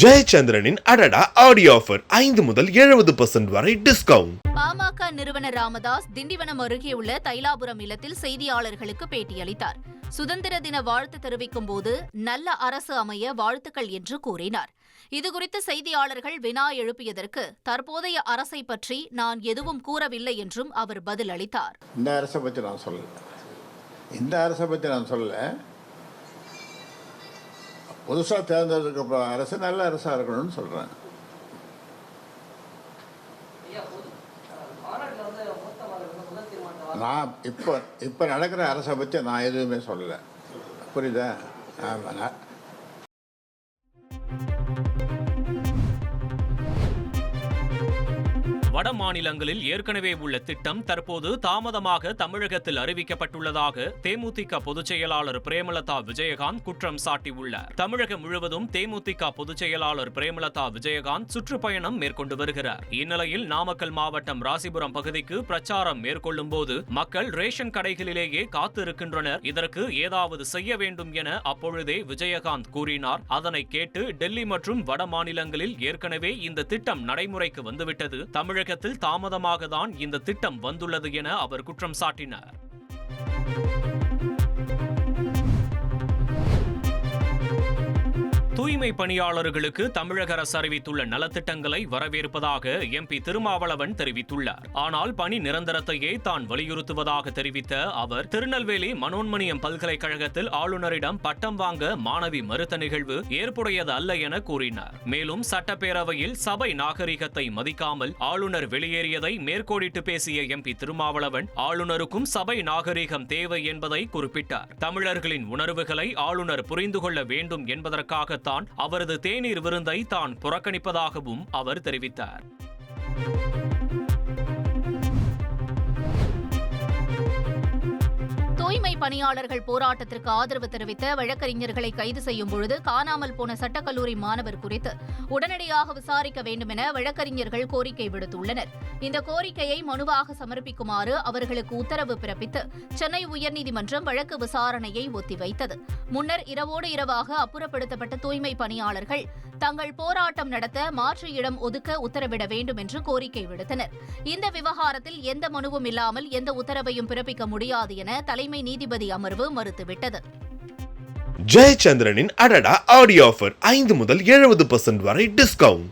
ஜெயச்சந்திரனின் அடடா audio offer ஐந்து முதல் எழுபது பர்சன்ட் வரை டிஸ்கவுண்ட் பாமக நிறுவனர் ராமதாஸ் திண்டிவனம் அருகே உள்ள தைலாபுரம் இல்லத்தில் செய்தியாளர்களுக்கு பேட்டியளித்தார். சுதந்திர தின வாழ்த்து தெரிவிக்கும் போது நல்ல அரசு அமைய வாழ்த்துக்கள் என்று கூறினார். இதுகுறித்து செய்தியாளர்கள் வினா எழுப்பியதற்கு தற்போதைய அரசை பற்றி நான் எதுவும் கூறவில்லை என்றும் அவர் பதிலளித்தார். இந்த அரசை பற்றி நான் சொல்லலை. இந்த அரசை பற்றி நான் சொல்லலை. புதுசாக தேர்ந்தெடுக்கப்பட்ட அரசு நல்ல அரசாக இருக்கணும்னு சொல்கிறேன் நான் இப்போ இப்போ நடக்கிற அரசை பற்றி நான் எதுவுமே சொல்லலை. புரியுதா? ஆமாம் வட மாநிலங்களில் ஏற்கனவே உள்ள திட்டம் தற்போது தாமதமாக தமிழகத்தில் அறிவிக்கப்பட்டுள்ளதாக தேமுதிக பொதுச் செயலாளர் பிரேமலதா விஜயகாந்த் குற்றம் சாட்டியுள்ளார். தமிழகம் முழுவதும் தேமுதிக பொதுச் செயலாளர் பிரேமலதா விஜயகாந்த் சுற்றுப்பயணம் மேற்கொண்டு வருகிறார். இந்நிலையில் நாமக்கல் மாவட்டம் ராசிபுரம் பகுதிக்கு பிரச்சாரம் மேற்கொள்ளும் போது மக்கள் ரேஷன் கடைகளிலேயே காத்திருக்கின்றனர். இதற்கு ஏதாவது செய்ய வேண்டும் என அப்பொழுதே விஜயகாந்த் கூறினார். அதனை கேட்டு டெல்லி மற்றும் வட மாநிலங்களில் ஏற்கனவே இந்த திட்டம் நடைமுறைக்கு வந்துவிட்டது. தமிழக தமிழகத்தில் தாமதமாக தான் இந்த திட்டம் வந்துள்ளது என அவர் குற்றம் சாட்டினார். தூய்மை பணியாளர்களுக்கு தமிழக அரசு அறிவித்துள்ள நலத்திட்டங்களை வரவேற்பதாக எம்பி திருமாவளவன் தெரிவித்துள்ளார். ஆனால் பணி நிரந்தரத்தையே தான் வலியுறுத்துவதாக தெரிவித்த அவர் திருநெல்வேலி மனோன்மணியம் பல்கலைக்கழகத்தில் ஆளுநரிடம் பட்டம் வாங்க மாணவி மறுத்த நிகழ்வு ஏற்புடையது அல்ல என கூறினார். மேலும் சட்டப்பேரவையில் சபை நாகரிகத்தை மதிக்காமல் ஆளுநர் வெளியேறியதை மேற்கோடிட்டு பேசிய எம்பி திருமாவளவன் ஆளுநருக்கும் சபை நாகரிகம் தேவை என்பதை குறிப்பிட்டார். தமிழர்களின் உணர்வுகளை ஆளுநர் புரிந்து கொள்ள வேண்டும் என்பதற்காகத்தான் அவரது தேநீர் விருந்தை தான் புறக்கணிப்பதாகவும் அவர் தெரிவித்தார். பணியாளர்கள் போராட்டத்திற்கு ஆதரவு தெரிவித்த வழக்கறிஞர்களை கைது செய்யும் பொழுது காணாமல் போன சட்டக்கல்லூரி மாணவர் குறித்து உடனடியாக விசாரிக்க வேண்டும் என வழக்கறிஞர்கள் கோரிக்கை விடுத்துள்ளனர். இந்த கோரிக்கையை மனுவாக சமர்ப்பிக்குமாறு அவர்களுக்கு உத்தரவு பிறப்பித்து சென்னை உயர்நீதிமன்றம் வழக்கு விசாரணையை ஒத்திவைத்தது. முன்னர் இரவோடு இரவாக அப்புறப்படுத்தப்பட்ட தூய்மை பணியாளர்கள் தங்கள் போராட்டம் நடத்த மாற்று இடம் ஒதுக்க உத்தரவிட வேண்டும் என்று கோரிக்கை விடுத்தனர். இந்த விவகாரத்தில் எந்த மனுவும் இல்லாமல் எந்த உத்தரவையும் பிறப்பிக்க முடியாது என தலைமை நீதி நீதிபதி அமர்வு மறுத்துவிட்டது. ஜெயச்சந்திரனின் அடடா ஆடியோ ஆஃபர் ஐந்து முதல் எழுபது பர்சன்ட் வரை டிஸ்கவுண்ட்